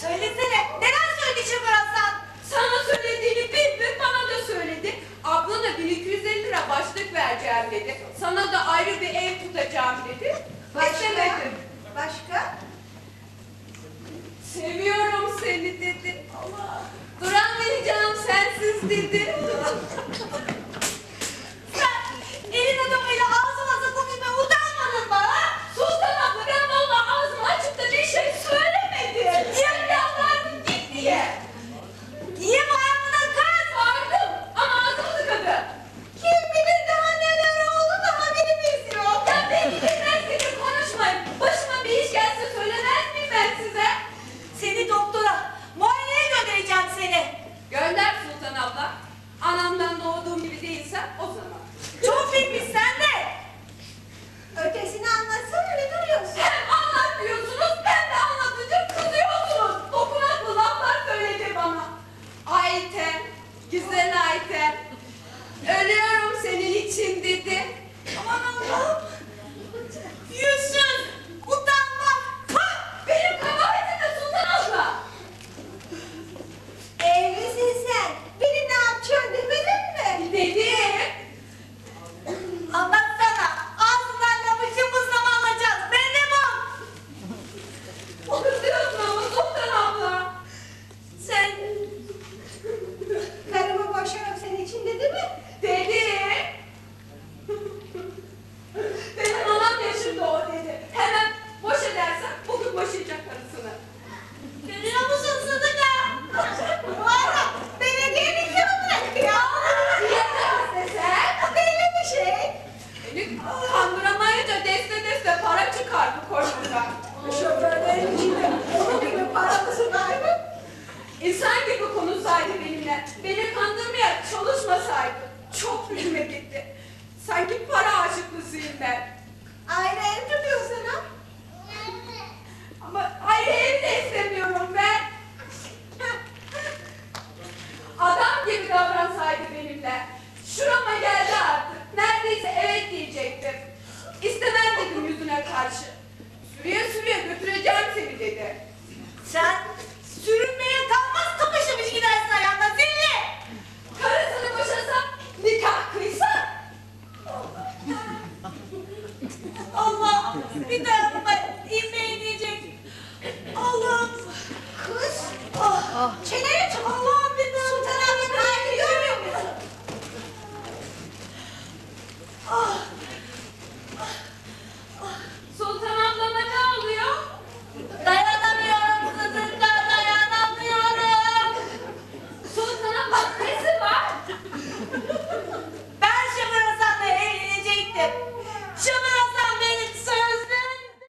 Söylesene neden söyledin Murat'tan? Sana söylediğini bildim bana da söyledi. Ablana 1250 lira başlık vereceğim dedi. Sana da ayrı bir ev tutacağım dedi. Başka İstemedim. Başka? Seviyorum seni dedi. Allah. Duramayacağım sensiz dedi. zaten. Ölüyorum senin için dedi. Aman Allah'ım. Yusuf. Elinde deste deste para çıkar bu korkudan. Şoförlerin içinde onun gibi paramızı vermem. İnsan gibi konuşsaydı benimle, beni kandırmaya çalışmasaydı çok üzüme gitti. Sanki para aşıklısıyım ben. 哦，确。